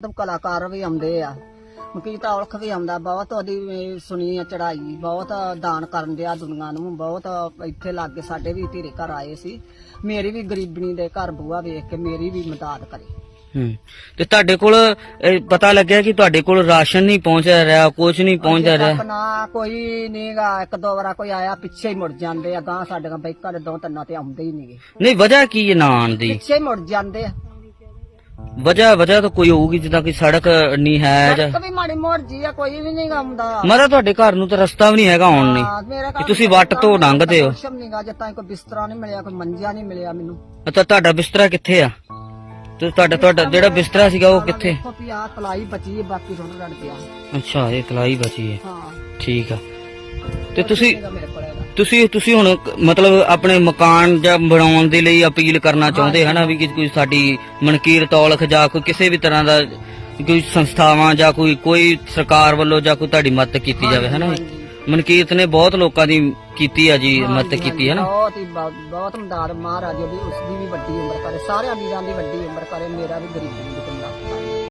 ਮਤਲਬ ਕਲਾਕਾਰ ਵੀ ਆਉਂਦੇ ਆ। ਮਕੀਤ ਔਲਖ ਵੀ ਆਉਂਦਾ ਬਹੁਤ ਉਹਦੀ ਸੁਣੀ ਆ ਚੜਾਈ ਬਹੁਤ ਦਾਨ ਕਰਨ ਦਿਆ ਦੁਨੀਆ ਨੂੰ ਬਹੁਤ ਇੱਥੇ ਲਾਗੇ ਸਾਡੇ ਵੀ ਧੀਰੇ ਘਰ ਆਏ ਸੀ। ਮੇਰੀ ਵੀ ਗਰੀਬਣੀ ਦੇ ਘਰ ਬੂਆ ਵੇਖ ਕੇ ਮੇਰੀ ਵੀ ਮਦਦ ਕਰੇ। ਹੂੰ ਤੇ ਤੁਹਾਡੇ ਕੋਲ ਪਤਾ ਲੱਗਿਆ ਕਿ ਤੁਹਾਡੇ ਕੋਲ ਰਾਸ਼ਨ ਨਹੀਂ ਪਹੁੰਚ ਰਿਹਾ ਕੁਝ ਨਹੀਂ ਪਹੁੰਚ ਰਿਹਾ? ਨਾ ਕੋਈ ਨਹੀਂਗਾ ਇੱਕ ਦੋ ਵਾਰਾ ਕੋਈ ਆਇਆ ਪਿੱਛੇ ਹੀ ਮੁੜ ਜਾਂਦੇ ਆ ਗਾਂ ਸਾਡੀਆਂ ਬੈਕਾਂ ਦੇ ਦੋ ਤਿੰਨਾਂ ਤੇ ਆਉਂਦੇ ਹੀ ਨਹੀਂਗੇ। ਨਹੀਂ ਵਜ੍ਹਾ ਕੀ ਹੈ ਨਾ ਆਉਣ ਦੀ? ਪਿੱਛੇ ਮੁੜ ਜਾਂਦੇ ਆ। ਵਜ੍ਹਾ ਵਜ੍ਹਾ ਤਾਂ ਕੋਈ ਹੋਊਗੀ ਜਿੱਦਾਂ ਕਿ ਸੜਕ ਨਹੀਂ ਹੈ ਜਾਂ ਸੜਕ ਵੀ ਮਾੜੀ ਮੋੜ ਜੀ ਆ ਕੋਈ ਵੀ ਨਹੀਂ ਆਉਂਦਾ ਮਰਾ ਤੁਹਾਡੇ ਘਰ ਨੂੰ ਤਾਂ ਰਸਤਾ ਵੀ ਨਹੀਂ ਹੈਗਾ ਆਉਣ ਲਈ। ਹਾਂ, ਮੇਰੇ ਕਿ ਤੁਸੀਂ ਵੱਟ ਤੋਂ ਲੰਘਦੇ ਹੋ। ਕੁਛ ਨਹੀਂਗਾ ਜਦ ਤਾਈਂ ਕੋਈ ਬਿਸਤਰਾ ਨਹੀਂ ਮਿਲਿਆ ਕੋਈ ਮੰਜਾ ਨਹੀਂ ਮਿਲਿਆ ਮੈਨੂੰ। ਅੱਛਾ ਤੁਹਾਡਾ ਬਿਸਤਰਾ ਕਿੱਥੇ ਆ? ਤੇ ਤੁਹਾਡਾ ਤੁਹਾਡਾ ਜਿਹੜਾ ਬਿਸਤਰਾ ਸੀਗਾ ਉਹ ਕਿੱਥੇ? ਦੇਖੋ ਵੀ ਆਹ ਤਲਾਈ ਬਚੀ ਹੈ ਬਾਕੀ ਤੁਹਾਨੂੰ ਰੜ ਪਿਆ ਅੱਛਾ ਇਹ ਤਲਾਈ ਬਚੀ ਹੈ। ਹਾਂ। ਠੀਕ ਆ। ਤੇ ਤੁਸੀਂ ਤੁਸੀਂ ਤੁਸੀਂ ਹੁਣ ਮਤਲਬ ਆਪਣੇ ਮਕਾਨ ਜਾਂ ਬਣਾਉਣ ਦੇ ਲਈ ਅਪੀਲ ਕਰਨਾ ਚਾਹੁੰਦੇ ਹਨਾ ਵੀ ਕਿ ਕੋਈ ਸਾਡੀ ਮਨਕੀਰ ਤੌਲਖ ਜਾਂ ਕੋਈ ਕਿਸੇ ਵੀ ਤਰ੍ਹਾਂ ਦਾ ਕੋਈ ਸੰਸਥਾਵਾਂ ਜਾਂ ਕੋਈ ਕੋਈ ਸਰਕਾਰ ਵੱਲੋਂ ਜਾਂ ਕੋਈ ਤੁਹਾਡੀ ਮਦਦ ਕੀਤੀ ਜਾਵੇ ਹਨਾ ਜੀ? ਮਨਕੀਰਤ ਨੇ ਬਹੁਤ ਲੋਕਾਂ ਦੀ ਕੀਤੀ ਆ ਜੀ ਮਦਦ ਕੀਤੀ ਹੈ ਨਾ। ਬਹੁਤ ਹੀ ਬਹੁਤ ਬਹੁਤ ਮਦਦ ਮਹਾਰਾਜ ਦੀ ਉਸ ਦੀ ਵੀ ਵੱਡੀ ਉਮਰ ਕਰੇ ਸਾਰਿਆਂ ਵੀਰਾਂ ਦੀ ਵੱਡੀ ਉਮਰ ਕਰੇ ਮੇਰਾ ਵੀ ਗਰੀਬੀ ਦੀ ਕਮੀ